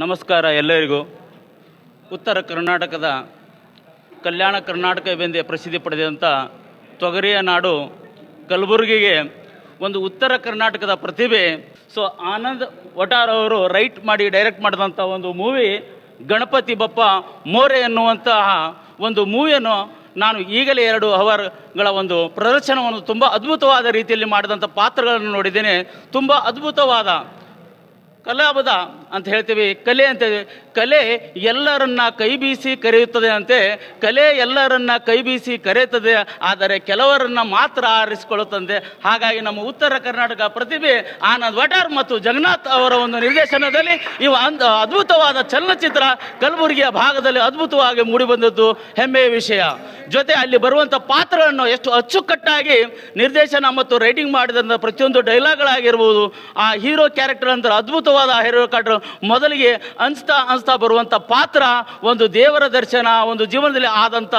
ನಮಸ್ಕಾರ ಎಲ್ಲರಿಗೂ. ಉತ್ತರ ಕರ್ನಾಟಕದ ಕಲ್ಯಾಣ ಕರ್ನಾಟಕವೆಂದೇ ಪ್ರಸಿದ್ಧಿ ಪಡೆದಂಥ ತೊಗರಿಯ ನಾಡು ಕಲಬುರಗಿಗೆ ಒಂದು ಉತ್ತರ ಕರ್ನಾಟಕದ ಪ್ರತಿಭೆ. ಸೊ ಆನಂದ್ ವಟಾರ್ ಅವರು ರೈಟ್ ಮಾಡಿ ಡೈರೆಕ್ಟ್ ಮಾಡಿದಂಥ ಒಂದು ಮೂವಿ ಗಣಪತಿ ಬಪ್ಪ ಮೋರೆ ಎನ್ನುವಂತಹ ಒಂದು ಮೂವಿಯನ್ನು ನಾನು ಈಗಲೇ ಎರಡು ಅವರ್ಗಳ ಒಂದು ಪ್ರದರ್ಶನವನ್ನು ತುಂಬ ಅದ್ಭುತವಾದ ರೀತಿಯಲ್ಲಿ ಮಾಡಿದಂಥ ಪಾತ್ರಗಳನ್ನು ನೋಡಿದ್ದೇನೆ. ತುಂಬ ಅದ್ಭುತವಾದ ಕಲಾಬದ ಅಂತ ಹೇಳ್ತೀವಿ. ಕಲೆ ಅಂತ ಕಲೆ ಎಲ್ಲರನ್ನ ಕೈ ಬೀಸಿ ಕರೆಯುತ್ತದೆ ಅಂತೆ, ಕಲೆ ಎಲ್ಲರನ್ನ ಕೈ ಬೀಸಿ ಕರೆಯುತ್ತದೆ, ಆದರೆ ಕೆಲವರನ್ನ ಮಾತ್ರ ಆರಿಸಿಕೊಳ್ಳುತ್ತದೆ ಹಾಗಾಗಿ ನಮ್ಮ ಉತ್ತರ ಕರ್ನಾಟಕ ಪ್ರತಿಭೆ ಆನಂದ್ ವಟಾರ್ ಮತ್ತು ಜಗನ್ನಾಥ್ ಅವರ ಒಂದು ನಿರ್ದೇಶನದಲ್ಲಿ ಇವ ಅಂದ ಅದ್ಭುತವಾದ ಚಲನಚಿತ್ರ ಕಲಬುರಗಿಯ ಭಾಗದಲ್ಲಿ ಅದ್ಭುತವಾಗಿ ಮೂಡಿಬಂದದ್ದು ಹೆಮ್ಮೆಯ ವಿಷಯ. ಜೊತೆ ಅಲ್ಲಿ ಬರುವಂಥ ಪಾತ್ರಗಳನ್ನು ಎಷ್ಟು ಅಚ್ಚುಕಟ್ಟಾಗಿ ನಿರ್ದೇಶನ ಮತ್ತು ರೈಟಿಂಗ್ ಮಾಡಿದಂಥ ಪ್ರತಿಯೊಂದು ಡೈಲಾಗ್ಗಳಾಗಿರ್ಬೋದು ಆ ಹೀರೋ ಕ್ಯಾರೆಕ್ಟರ್ ಅಂತ ಅದ್ಭುತವಾದ ಹೆರೋ ಕ್ಯಾರೆಕ್ಟರ್ ಮೊದಲಿಗೆ ಅನಿಸ್ತಾ ಅನಿಸ್ತಾ ಬರುವಂಥ ಪಾತ್ರ, ಒಂದು ದೇವರ ದರ್ಶನ, ಒಂದು ಜೀವನದಲ್ಲಿ ಆದಂಥ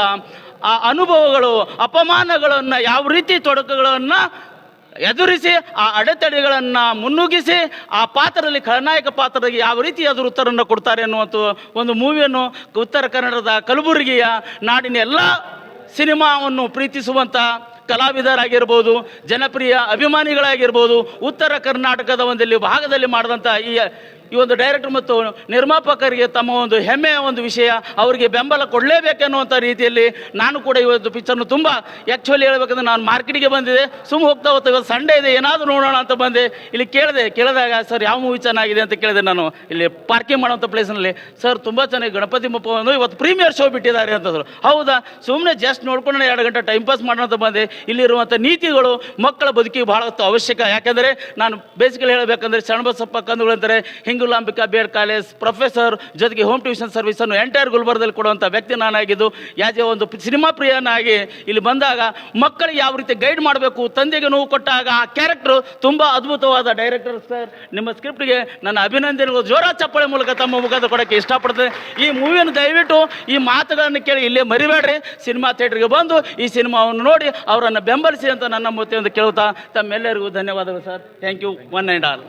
ಆ ಅನುಭವಗಳು, ಅಪಮಾನಗಳನ್ನು, ಯಾವ ರೀತಿ ತೊಡಕುಗಳನ್ನು ಎದುರಿಸಿ, ಆ ಅಡೆತಡೆಗಳನ್ನು ಮುನ್ನುಗ್ಗಿಸಿ, ಆ ಪಾತ್ರದಲ್ಲಿ ಖಳನಾಯಕ ಪಾತ್ರದಲ್ಲಿ ಯಾವ ರೀತಿ ಅದರ ಉತ್ತರವನ್ನು ಕೊಡ್ತಾರೆ ಅನ್ನುವಂಥ ಒಂದು ಮೂವಿಯನ್ನು ಉತ್ತರ ಕನ್ನಡದ ಕಲಬುರಗಿಯ ನಾಡಿನ ಎಲ್ಲ ಸಿನಿಮಾವನ್ನು ಪ್ರೀತಿಸುವಂಥ ಕಲಾವಿದರಾಗಿರ್ಬೋದು ಜನಪ್ರಿಯ ಅಭಿಮಾನಿಗಳಾಗಿರ್ಬೋದು ಉತ್ತರ ಕರ್ನಾಟಕದ ಒಂದಲ್ಲಿ ಭಾಗದಲ್ಲಿ ಮಾಡಿದಂಥ ಈ ಈ ಒಂದು ಡೈರೆಕ್ಟರ್ ಮತ್ತು ನಿರ್ಮಾಪಕರಿಗೆ ತಮ್ಮ ಒಂದು ಹೆಮ್ಮೆಯ ಒಂದು ವಿಷಯ, ಅವರಿಗೆ ಬೆಂಬಲ ಕೊಡಲೇಬೇಕೆನ್ನುವಂಥ ರೀತಿಯಲ್ಲಿ ನಾನು ಕೂಡ ಇವತ್ತು ಪಿಕ್ಚರ್ನು ತುಂಬ ಆ್ಯಕ್ಚುಲಿ ಹೇಳ್ಬೇಕಂದ್ರೆ ನಾನು ಮಾರ್ಕೆಟಿಗೆ ಬಂದಿದೆ. ಸುಮ್ಮ ಹೋಗ್ತಾ ಹೋಗ್ತಾ ಇವತ್ತು ಸಂಡೇ ಇದೆ, ಏನಾದರೂ ನೋಡೋಣ ಅಂತ ಬಂದೆ. ಇಲ್ಲಿ ಕೇಳಿದೆ, ಕೇಳಿದಾಗ, ಸರ್, ಯಾವ ಮೂವಿ ಚೆನ್ನಾಗಿದೆ? ಅಂತ ಕೇಳಿದೆ ನಾನು. ಇಲ್ಲಿ ಪಾರ್ಕಿಂಗ್ ಮಾಡುವಂಥ ಪ್ಲೇಸ್ನಲ್ಲಿ ಸರ್, ತುಂಬ ಚೆನ್ನಾಗಿ ಗಣಪತಿ ಬಪ್ಪವನ್ನು ಇವತ್ತು ಪ್ರೀಮಿಯರ್ ಶೋ ಬಿಟ್ಟಿದ್ದಾರೆ ಅಂತಂದರು ಹೌದಾ? ಸುಮ್ಮನೆ ಜಸ್ಟ್ ನೋಡ್ಕೊಂಡು ಎರಡು ಗಂಟೆ ಟೈಮ್ ಪಾಸ್ ಮಾಡೋಣ ಅಂತ ಬಂದೆ. ಇಲ್ಲಿರುವಂಥ ನೀತಿಗಳು ಮಕ್ಕಳ ಬದುಕಿಗೆ ಬಹಳಷ್ಟು ಅವಶ್ಯಕ. ಯಾಕೆಂದರೆ ನಾನು ಬೇಸಿಕಲಿ ಹೇಳಬೇಕಂದ್ರೆ ಶರಣಬಸಪ್ಪ ಕಂದುಗಳು ಅಂತಾರೆ Hingulambika B Ed college professor ಜೊತೆಗೆ ಹೋಮ್ ಟ್ಯೂಷನ್ ಸರ್ವಿಸನ್ನು ಎಂಟೈರ್ ಗುಲ್ಬರ್ಗದಲ್ಲಿ ಕೊಡುವಂಥ ವ್ಯಕ್ತಿ ನಾನಾಗಿದ್ದು ಯಾಸ್ ಒಂದು ಸಿನಿಮಾ ಪ್ರಿಯನಾಗಿ ಇಲ್ಲಿ ಬಂದಾಗ ಮಕ್ಕಳಿಗೆ ಯಾವ ರೀತಿ ಗೈಡ್ ಮಾಡಬೇಕು, ತಂದೆಗೆ ನೋವು ಕೊಟ್ಟಾಗ ಆ ಕ್ಯಾರೆಕ್ಟರ್ ತುಂಬ ಅದ್ಭುತವಾದ ಡೈರೆಕ್ಟರ್ ಸರ್. ನಿಮ್ಮ ಸ್ಕ್ರಿಪ್ಟ್ಗೆ ನನ್ನ ಅಭಿನಂದನೆಗಳು. ಜೋರ ಚಪ್ಪಳೆ ಮೂಲಕ ತಮ್ಮ ಮುಖದ ಕೊಡೋಕ್ಕೆ ಇಷ್ಟಪಡ್ತೇನೆ. ಈ ಮೂವಿಯನ್ನು ದಯವಿಟ್ಟು ಈ ಮಾತುಗಳನ್ನು ಕೇಳಿ ಇಲ್ಲೇ ಮರಿಬೇಡ್ರಿ. ಸಿನಿಮಾ ಥಿಯೇಟ್ರಿಗೆ ಬಂದು ಈ ಸಿನಿಮಾವನ್ನು ನೋಡಿ ಅವರನ್ನು ಬೆಂಬಲಿಸಿ ಅಂತ ನನ್ನ ಮುತ್ತೆಂದು ಕೇಳುತ್ತಾ ತಮ್ಮೆಲ್ಲರಿಗೂ ಧನ್ಯವಾದಗಳು sir. Thank you. One and all.